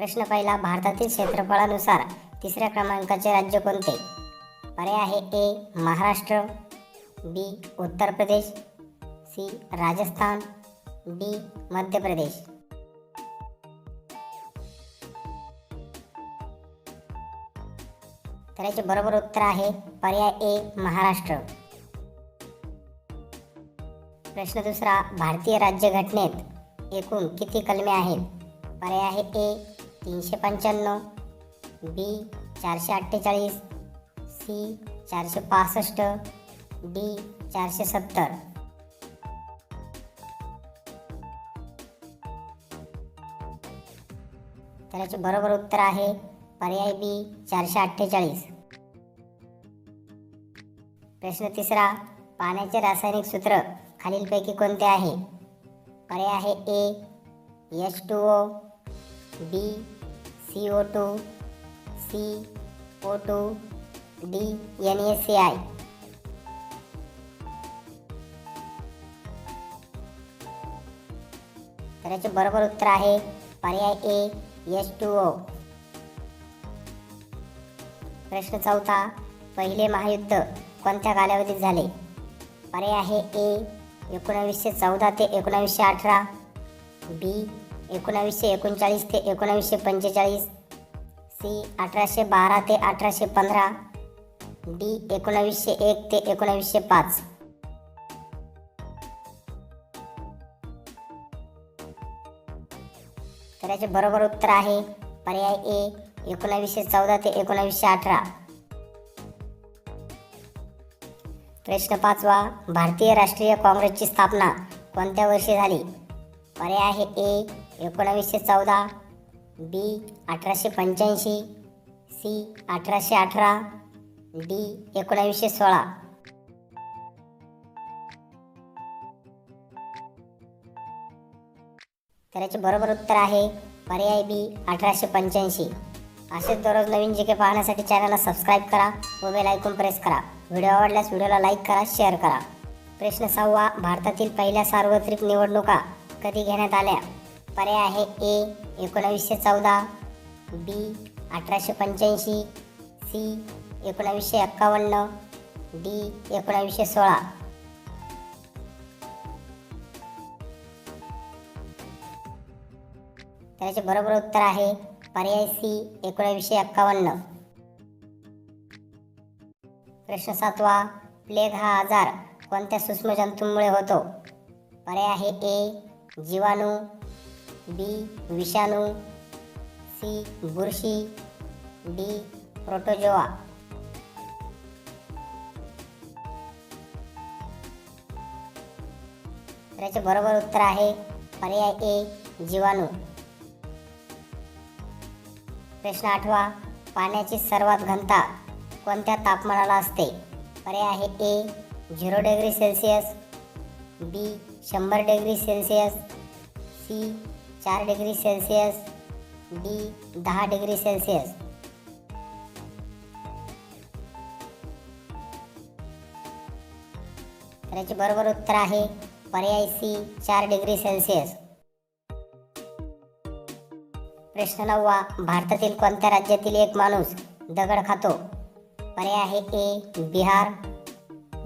प्रश्न पहिला भारतातील क्षेत्रफळानुसार तिसऱ्या क्रमांकाचे राज्य कोणते? पर्याय आहे ए महाराष्ट्र बी उत्तर प्रदेश सी राजस्थान डी मध्य प्रदेश. तर याचे बरोबर उत्तर आहे पर्याय ए महाराष्ट्र. प्रश्न दुसरा भारतीय राज्यघटनेत एकूण किती कलमे आहेत? पर्याय आहे ए तीनशे पंच्याण्णव बी चारशे अठ्ठेचाळीस सी चारशे पासष्ट डी चारशे सत्तर. तर याचे बरोबर उत्तर आहे पर्याय बी चारशे अठ्ठेचाळीस. प्रश्न तिसरा पाण्याचे रासायनिक सूत्र खालीलपैकी कोणते आहे? पर्याय आहे A H two O B C O two C O two D N A C I तर याचे बरोबर उत्तर आहे पर्याय ए एच टू ओ प्रश्न चौथा पहिले महायुद्ध कोणत्या कालावधीत झाले? पर्याय आहे ए एकोणावीसशे चौदा ते एकोणावीसशे अठरा. बी एकोणावीसशे एकोणचाळीस ते एकोणावीसशे पंचेचाळीस सी अठराशे बारा ते अठराशे पंधरा डी एकोणावीसशे एक ते एकोणावीसशे पाच. तर याचे बरोबर उत्तर आहे पर्याय ए एकोणावीसशे चौदा ते एकोणावीसशे अठरा. प्रश्न पाचवा भारतीय राष्ट्रीय काँग्रेसची स्थापना कोणत्या वर्षी झाली? पर्याय आहे ए एकोणावीसशे चौदा बी अठराशे पंच्याऐंशी सी अठराशे अठरा डी एकोणावीसशे सोळा. तर याचे बरोबर उत्तर आहे पर्याय बी अठराशे पंच्याऐंशी. असेच दररोज नवीन जे काही पाहण्यासाठी चॅनलला सबस्क्राईब करा व बेल ऐकून प्रेस करा. व्हिडिओ आवडल्यास व्हिडिओला लाईक करा शेअर करा. प्रश्न सहावा भारतातील पहिल्या सार्वत्रिक निवडणुका कधी घेण्यात आल्या? पर्याय आहे ए एकोणावीसशे चौदा बी अठराशे पंच्याऐंशी सी एकोणावीसशे एक्कावन्न डी एकोणावीसशे सोळा. तर याचे बरोबर उत्तर आहे पर्याय सी एकोणावीसशे एक्कावन्न. प्रश्न सातवा प्लेग हा आजार कोणत्या सूक्ष्म जंतूंमुळे होतो? पर्याय आहे ए जीवाणू बी विषाणू सी बुरशी डी प्रोटोजोआ. तर याचे बरोबर उत्तर आहे पर्याय ए जीवाणू. प्रश्न आठवा पाण्याची सर्वात घनता कोणत्या तापमानाला असते? पर्याय आहे A zero degree Celsius B शंभर डिग्री सेल्सिअस सी चार डिग्री सेल्सिअस डी दहा डिग्री सेल्सिअस तर याचे बरोबर उत्तर आहे पर्याय सी चार डिग्री सेल्सिअस प्रश्न नववा भारतातील कोणत्या राज्यातील एक माणूस दगड खातो? पर्याय आहे A Bihar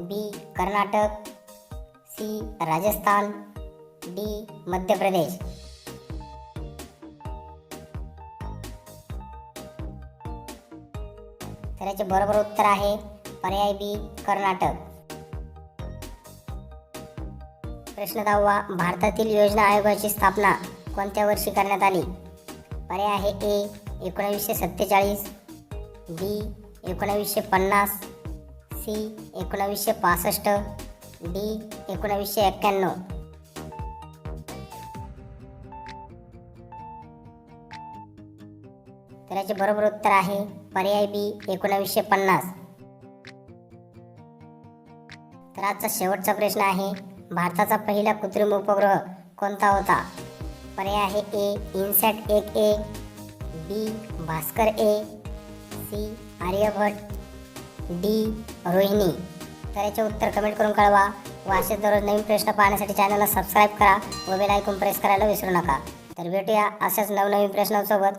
B Karnataka C Rajasthan D Madhya Pradesh. याचे बरोबर उत्तर आहे. पर्याय बी कर्नाटक. प्रश्न दहावा भारतातील योजना आयोगाची स्थापना कोणत्या वर्षी करण्यात आली? पर्याय आहे ए एकोणावीसशे सत्तेचाळीस बी एकोणावीसशे पन्नास सी एकोणावीसशे पासष्ट डी एकोणावीसशे एक्क्याण्णव. तर याचे बरोबर उत्तर आहे पर्याय बी एकोणावीसशे पन्नास. तर आजचा शेवटचा प्रश्न आहे भारताचा पहिला कृत्रिम उपग्रह कोणता होता? पर्याय आहे ए इन्सॅट एक A B Bhaskar A C Aryabhata D Rohini. तर याचे उत्तर कमेंट करून कळवा. व असे दररोज नवीन प्रश्न पाहण्यासाठी चॅनलला सबस्क्राईब करा व बेल ऐकून प्रेस करायला विसरू नका. तर भेटूया अशाच नवनवीन प्रश्नांसोबत.